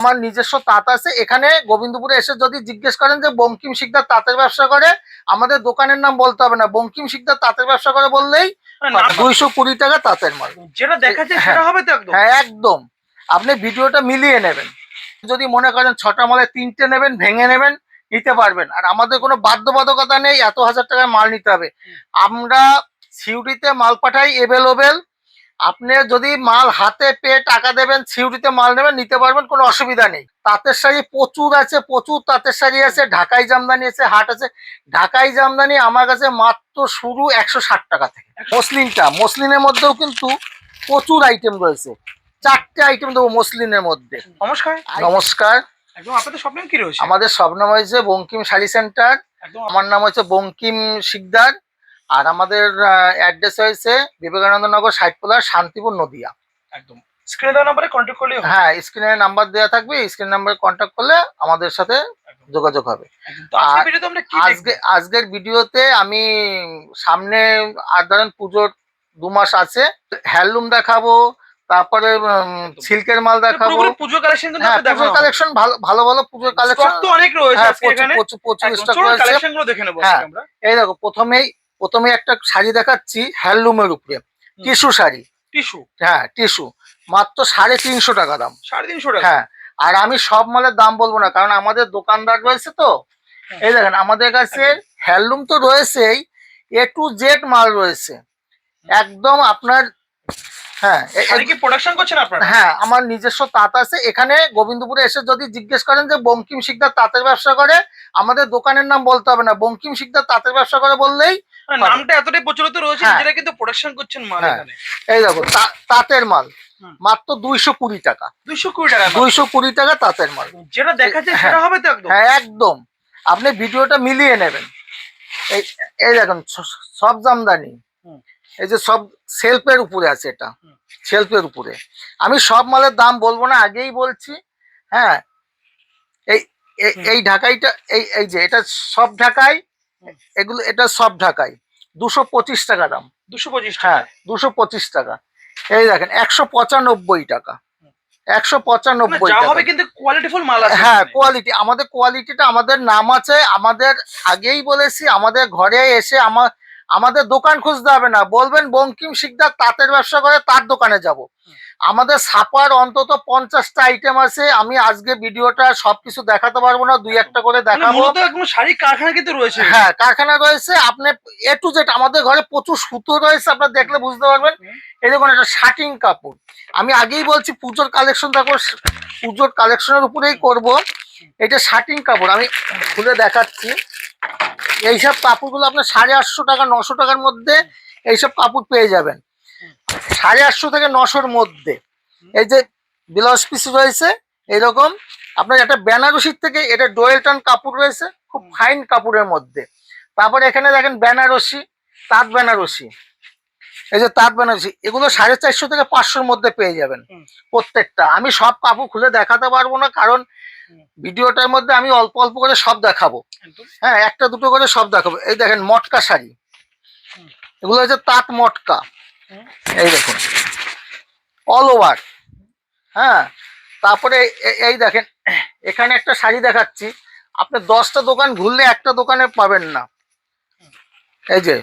আমার নিজস্ব তাঁত আছে। এখানে গোবিন্দপুরে এসে যদি জিজ্ঞেস করেন যে বঙ্কিম শিকদার তাঁতের ব্যবসা করে আমাদের দোকানের নাম বলতে হবে না। বঙ্কিম শিকদার তাঁতের ব্যবসা করে বললেই দুইশো কুড়ি টাকা তাঁতের মাল। যেটা দেখাচ্ছে হ্যাঁ। সেটা হবে তো একদম। হ্যাঁ একদম। আপনি ভিডিওটা মিলিয়ে নেবেন। যদি মনে করেন ছটা মালে তিনটে নেবেন ভেঙে নেবেন নিতে পারবেন। আর আমাদের কোনো বাধ্যবাধকতা নেই এত হাজার টাকায় মাল নিতে হবে। আমরা সিউড়িতে মাল পাঠাই এভেলেবেল আপনি যদি মাল হাতে পেয়ে টাকা দেবেন সিউড়িতে মাল নেবেন নিতে পারবেন কোনো অসুবিধা নেই। তাঁতের শাড়ি প্রচুর আছে প্রচুর তাঁতের শাড়ি আছে ঢাকাই জামদানি আছে হাট আছে। ঢাকাই জামদানি আমার কাছে মাত্র শুরু একশো ষাট টাকা থেকে। মসলিনটা মসলিনের মধ্যেও কিন্তু প্রচুর আইটেম রয়েছে। চারটে আইটেম দেবো মসলিনের মধ্যে। নমস্কার। নমস্কার। আমাদের সব নাম হয়েছে বঙ্কিম শাড়ি সেন্টার আমার নাম হচ্ছে বঙ্কিম শিকদার। আর আমাদের অ্যাড্রেস হয়েছে বিবেকানন্দ নগর সাইটপোলার শান্তিপুর নদিয়া। একদম। স্ক্রিনে নাম্বারে কন্ট্যাক্ট করলেই হবে। হ্যাঁ স্ক্রিনে নাম্বার দেওয়া থাকবে স্ক্রিন নাম্বারে কন্ট্যাক্ট করলে আমাদের সাথে যোগাযোগ হবে। তো আজকের ভিডিওতে আমরা কি আজকে আজকের ভিডিওতে আমি সামনে আর ধরেন পুজোর দু মাস আছে হ্যান্ডলুম দেখাবো তারপরে সিল্কের মাল দেখাবো। পুজো কালেকশন হ্যাঁ। কালেকশন ভালো ভালো ভালো পুজোর কালেকশন তো অনেক রয়েছে হ্যাঁ আজকে এখানে। প্রচুর প্রচুর স্টক রয়েছে। কালেকশনগুলো দেখে নেব হ্যাঁ। এই দেখো প্রথমেই প্রথমেই একটা শাড়ি দেখাচ্ছি হ্যান্ডলুমের উপরে টিস্যু শাড়ি। টিস্যু? হ্যাঁ টিস্যু। মাত্র সাড়ে তিনশো টাকা দাম। সাড়ে তিনশো টাকা? হ্যাঁ আর আমি সব মালের দাম বলব না কারণ আমাদের দোকানদার রয়েছে তো। হ্যাঁ। এই দেখেন আমাদের কাছে হ্যান্ডলুম তো রয়েছেই এ টু জেড মাল রয়েছে। একদম আপনার হ্যাঁ কি প্রোডাকশন করছেন আপনারা? হ্যাঁ আমার নিজস্ব তাঁত আছে। এখানে গোবিন্দপুরে এসে যদি জিজ্ঞেস করেন যে বঙ্কিম শিকদার তাঁতের ব্যবসা করে আমাদের দোকানের নাম বলতে হবে না। বঙ্কিম শিকদার তাঁতের ব্যবসা করে বললেই হ্যাঁ, নামটা এতটাই প্রচলিত রয়েছে হ্যাঁ। যেটা কিন্তু প্রোডাকশন করছেন মাল হ্যাঁ। এখানে। এই দেখো তাঁতের মাল। মাত্র দুইশো কুড়ি টাকা। দুইশো কুড়ি টাকা দুইশো কুড়ি টাকা তাঁতের মাল। যেটা দেখাচ্ছে হ্যাঁ। সেটা হবে তো একদম? হ্যাঁ একদম। আপনি ভিডিওটা মিলিয়ে নেবেন। এই এই দেখুন সব জামদানি। এই যে সব সেলফের উপরে আছে এটা সেলফের উপরে। আমি সব মালের দাম বলব না আগেই বলছি হ্যাঁ? এই এই- ঢাকাইটা এই এই যে এটা সব ঢাকাই এগুলো এটা সব ঢাকাই। দুশো পঁচিশ টাকা দাম। দুশো পঁচিশ হ্যাঁ দুশো পঁচিশ টাকা। এই দেখেন একশো পঁচানব্বই টাকা। একশো পঁচানব্বই হবে কিন্তু কোয়ালিটিফুল মাল আছে হ্যাঁ কোয়ালিটি আমাদের কোয়ালিটিটা আমাদের নাম আছে আমাদের আগেই বলেছি আমাদের ঘরে এসে আমার আমাদের দোকান খুঁজতে হবে না। বলবেন বঙ্কিম শিকদার তাঁতের ব্যবসা করে তার দোকানে যাব। আমাদের ছাপার অন্তত পঞ্চাশটা আইটেম আছে। আমি আজকে ভিডিওটা সবকিছু দেখাতে পারব না দুই একটা করে দেখাবো। শাড়ি কারখানা কিন্তু রয়েছে। হ্যাঁ কারখানা রয়েছে। আপনি এ টু জেড আমাদের ঘরে প্রচুর সুতো রয়েছে আপনার দেখলে বুঝতে পারবেন। এই দেখুন এটা শার্টিং কাপড়। আমি আগেই বলছি পুজোর কালেকশন দেখো পুজোর কালেকশনের উপরেই করব। এটা শার্টিং কাপড়। আমি খুলে দেখাচ্ছি। এইসব কাপড়গুলো আপনার সাড়ে আটশো টাকা নশো টাকার মধ্যে এইসব কাপড় পেয়ে যাবেন। সাড়ে আটশো থেকে নশোর মধ্যে। এই যে ব্লাউজ পিস রয়েছে এরকম। আপনার একটা বেনারসির থেকে এটা ডোয়েলটন কাপড় রয়েছে খুব ফাইন কাপড়ের মধ্যে। তারপরে এখানে দেখেন বেনারসি তাঁত বেনারসি। এই যে তাঁত বেনারসি এগুলো সাড়ে চারশো থেকে পাঁচশোর মধ্যে পেয়ে যাবেন প্রত্যেকটা। আমি সব কাপড় খুলে দেখাতে পারব না কারণ। ভিডিওটার মধ্যে আমি অল্প অল্প করে সব দেখাবো। হ্যাঁ একটা দুটো করে সব দেখাবো। এই দেখেন মটকা শাড়ি। এগুলো হচ্ছে তাঁত মটকা। এই দেখুন অল ওভার হ্যাঁ তারপরে এই দেখেন এখানে একটা শাড়ি দেখাচ্ছি। আপনি দশটা দোকান ঘুরলে একটা দোকানে পাবেন না। এই যে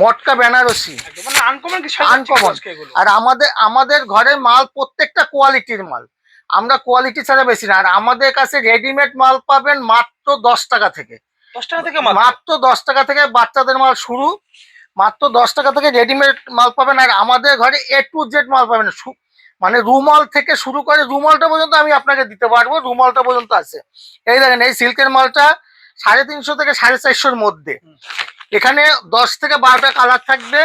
মটকা বেনারসি। মানে আনকমন আর আমাদের আমাদের ঘরে মাল প্রত্যেকটা কোয়ালিটির মাল। আমরা কোয়ালিটি ছাড়া বেশি না। আর আমাদের কাছে রেডিমেড মাল পাবেন মাত্র দশ টাকা থেকে। দশ টাকা থেকে মাত্র মাত্র দশ টাকা থেকে বাচ্চাদের মাল শুরু। মাত্র দশ টাকা থেকে রেডিমেড মাল পাবেন। আর আমাদের ঘরে এ টু জেড মাল পাবেন। মানে রুমাল থেকে শুরু করে রুমালটা পর্যন্ত আমি আপনাকে দিতে পারব। রুমালটা পর্যন্ত আছে। এই দেখেন এই সিল্কের মালটা সাড়ে তিনশো থেকে সাড়ে চারশোর মধ্যে। এখানে দশ থেকে বারোটা কালার থাকবে।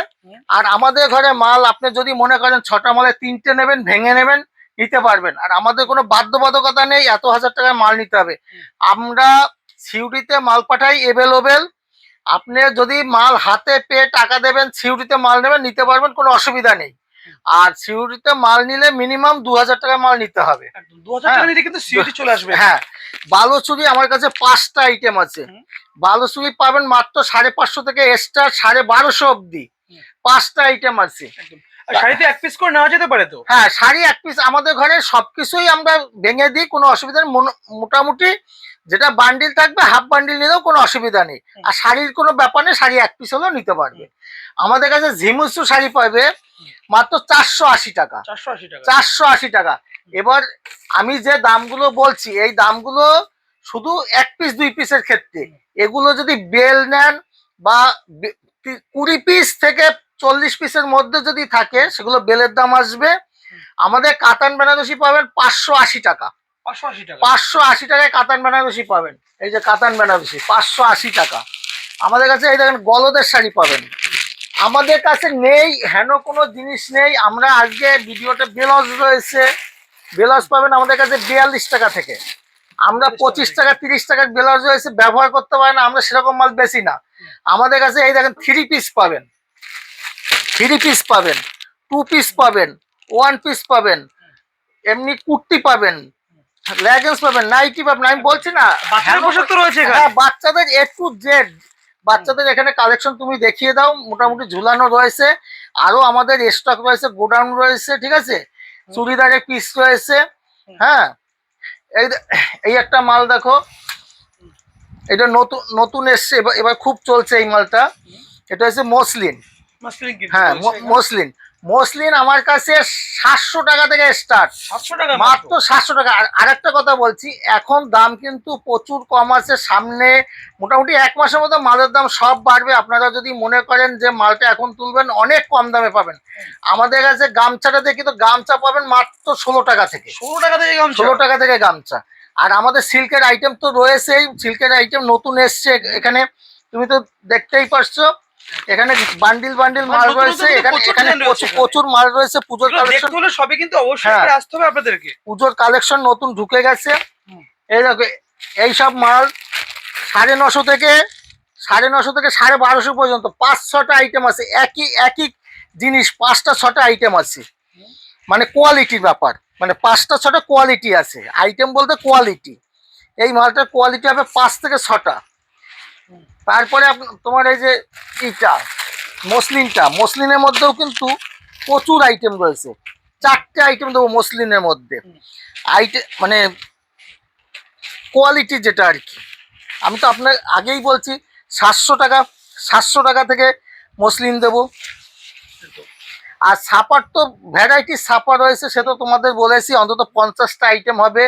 আর আমাদের ঘরে মাল আপনি যদি মনে করেন ছটা মালে তিনটে নেবেন ভেঙে নেবেন নিতে পারবেন। আর আমাদের কোনো বাধ্যবাধকতা নেই এত হাজার টাকায় মাল নিতে হবে। আমরা সিউড়িতে মাল পাঠাই এভেলেবেল আপনি যদি মাল হাতে পেয়ে টাকা দেবেন সিউড়িতে মাল নেবেন নিতে পারবেন কোনো অসুবিধা নেই। আর সিউড়িতে মাল নিলে মিনিমাম দু হাজার টাকার মাল নিতে হবে। টাকা চলে আসবে। হ্যাঁ বালুচুরি আমার কাছে পাঁচটা আইটেম আছে। বালুচুরি পাবেন মাত্র সাড়ে পাঁচশো থেকে এক্সট্রা সাড়ে বারোশো অব্দি পাঁচটা আইটেম আছে। শাড়িতে এক পিস করে নেওয়া যেতে পারে তো? হ্যাঁ শাড়ি এক পিস আমাদের ঘরে সবকিছুই আমরা ভেঙে দিই কোনো অসুবিধা নেই। মোটামুটি যেটা বান্ডিল থাকবে হাফ বান্ডিল নিলেও কোনো অসুবিধা নেই। আর শাড়ির কোনো ব্যাপার নেই শাড়ি এক পিস হলেও নিতে পারবে। আমাদের কাছে ঝিমুসু শাড়ি পাবে মাত্র চারশো আশি টাকা। চারশো আশি টাকা। চারশো আশি টাকা। এবার আমি যে দামগুলো বলছি এই দামগুলো শুধু এক পিস দুই পিসের ক্ষেত্রে। এগুলো যদি বেল নেন বা কুড়ি পিস থেকে চল্লিশ পিসের মধ্যে যদি থাকে সেগুলো বেলের দাম আসবে। আমাদের কাতান বেনারসি পাবেন পাঁচশো আশি টাকা। পাঁচশো আশি টাকায় কাতান বেনারসি পাবেন। এই যে কাতান বেনারসি পাঁচশো আশি টাকা। আমাদের কাছে এই দেখেন গলদের শাড়ি পাবেন। আমাদের কাছে নেই হেন কোনো জিনিস নেই। আমরা আজকে ভিডিওতে বেলজ রয়েছে। বেলজ পাবেন আমাদের কাছে বিয়াল্লিশ টাকা থেকে। আমরা পঁচিশ টাকা তিরিশ টাকার বেলজ রয়েছে ব্যবহার করতে পারেন। আমরা সেরকম মাল বেশি না। আমাদের কাছে এই দেখেন থ্রি পিস পাবেন। থ্রি পিস পাবেন টু পিস পাবেন ওয়ান পিস পাবেন এমনি কুর্তি পাবেন লেগেন্স পাবেন নাইটি পাবেন আমি বলছি না বাচ্চাদের পোশাক তো রয়েছে হ্যাঁ বাচ্চাদের এ টু জেড বাচ্চাদের এখানে কালেকশন তুমি দেখিয়ে দাও মোটামুটি ঝুলানো রয়েছে আরও আমাদের স্টক রয়েছে গোডাউন রয়েছে ঠিক আছে? চুড়িদারের পিস রয়েছে হ্যাঁ? এই এই একটা মাল দেখো এটা নতুন নতুন এসছে এবার খুব চলছে এই মালটা এটা হচ্ছে মসলিন। হ্যাঁ রয়েছে মসলিন। মসলিন আমার কাছে সাতশো টাকা থেকে স্টার্ট সাতশো টাকা মাত্র? সাতশো টাকা। আর আরেকটা কথা বলছি এখন দাম কিন্তু প্রচুর কম আছে। সামনে মোটামুটি এক মাসের মধ্যে মালের দাম সব বাড়বে। আপনারা যদি মনে করেন যে মালটা এখন তুলবেন অনেক কম দামে পাবেন। আমাদের কাছে গামছাটাতে কিন্তু গামছা পাবেন মাত্র ষোলো টাকা থেকে। ষোলো টাকা থেকে গামছা? ষোলো টাকা থেকে গামছা। আর আমাদের সিল্কের আইটেম তো রয়েছেই। সিল্কের আইটেম নতুন এসছে এখানে। তুমি তো দেখতেই পারছ। এখানে বান্ডিল বান্ডিল মাল নতুন নতুন রয়েছে এখানে প্রচুর এখানে প্রচুর মাল রয়েছে পুজোর কালেকশন দেখতে হলে সবই কিন্তু অবশ্যই হ্যাঁ। আসতে হবে আপনাদেরকে। পুজোর কালেকশন নতুন ঢুকে গেছে। এই দেখো এই সব মাল সাড়ে নশো থেকে সাড়ে নশো থেকে সাড়ে বারোশো পর্যন্ত পাঁচ ছটা আইটেম আছে। একই একই জিনিস পাঁচটা ছটা আইটেম আছে। মানে কোয়ালিটির ব্যাপার। মানে পাঁচটা ছটা কোয়ালিটি আছে। আইটেম বলতে কোয়ালিটি এই মালটার কোয়ালিটি হবে পাঁচ থেকে ছটা। তারপরে তোমার এই যে ইটা, মসলিনটা, মসলিনের মধ্যেও কিন্তু প্রচুর আইটেম রয়েছে। চারটে আইটেম দেবো মসলিনের মধ্যে। আইটেম মানে কোয়ালিটি যেটা আর কি। আমি তো আপনার আগেই বলছি, সাতশো টাকা সাতশো টাকা থেকে মসলিন দেবো। আর সাপার তো ভ্যারাইটি ছাপা রয়েছে, সে তো তোমাদের বলেছি, অন্তত পঞ্চাশটা আইটেম হবে।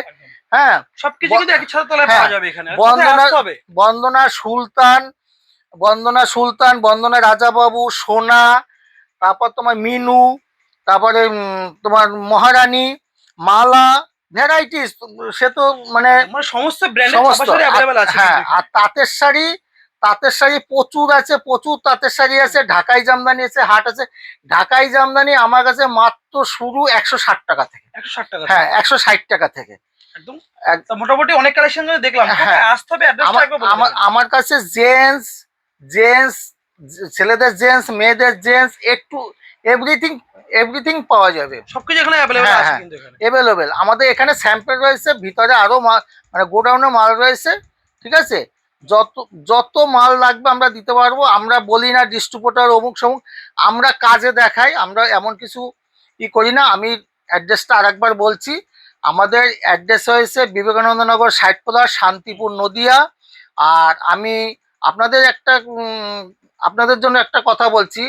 হ্যাঁ সবকিছু কিন্তু একই ছাদের তলায় হ্যাঁ। পাওয়া যাবে এখানে। বন্দনা- বন্দনা সুলতান বন্দনা সুলতান বন্দনা রাজাবাবু সোনা তারপর তোমার মিনু তারপরে তোমার মহারানী মালা ভ্যারাইটিস সে তো মানে মানে সমস্ত সমস্ত। হ্যাঁ আর তাঁতের শাড়ি তাঁতের শাড়ি প্রচুর আছে প্রচুর তাঁতের শাড়ি আছে ঢাকাই জামদানি আছে হাট আছে। ঢাকাই জামদানি আমার কাছে মাত্র শুরু একশো ষাট টাকা থেকে। 160 টাকা হ্যাঁ একশো ষাট টাকা থেকে। একদম? এক- মোটামুটি অনেক কালেকশন দেখলাম। হ্যাঁ। আসতে হবে আমার কাছে জেন্টস জেন্টস ছেলেদের জেন্টস মেয়েদের জেন্টস একটু এভরিথিং এভরিথিং পাওয়া যাবে। সবকিছু এখানে অ্যাভেলেবেল আছে হ্যাঁ। কিন্তু এখানে। অ্যাভেলেবেল আমাদের এখানে স্যাম্পেল রয়েছে ভিতরে আরও মাল মানে গোডাউনে মাল রয়েছে ঠিক আছে? যত যত মাল লাগবে আমরা দিতে পারব। আমরা বলি না ডিস্ট্রিবিউটার অমুক সমুক। আমরা কাজে দেখাই আমরা এমন কিছু ই করি না। আমি অ্যাড্রেসটা আরেকবার বলছি। আমাদের অ্যাড্রেস হয়েছে বিবেকানন্দ নগর সাইটপোলা শান্তিপুর নদিয়া। আর আমি আপনাদের একটা আপনাদের জন্য একটা কথা বলছি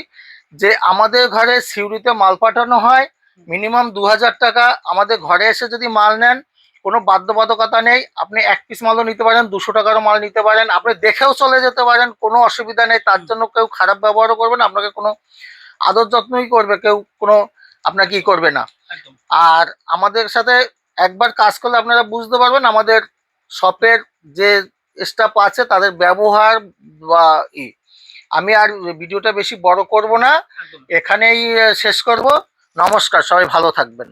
যে আমাদের ঘরে সিউড়িতে মাল পাঠানো হয় মিনিমাম দু হাজার টাকা। আমাদের ঘরে এসে যদি মাল নেন কোনো বাধ্যবাধকতা নেই। আপনি এক পিস মালও নিতে পারেন দুশো টাকারও মাল নিতে পারেন। আপনি দেখেও চলে যেতে পারেন কোনো অসুবিধা নেই। তার জন্য কেউ খারাপ ব্যবহারও করবে না আপনাকে কোনো আদর যত্নই করবে কেউ কোনো আপনাকে ই করবে না। আর আমাদের সাথে একবার কাজ করলে আপনারা বুঝতে পারবেন আমাদের শপের যে স্টাফ আছে তাদের ব্যবহার বা ই। আমি আর ভিডিওটা বেশি বড় করব না। এখানেই শেষ করব। নমস্কার সবাই ভালো থাকবেন।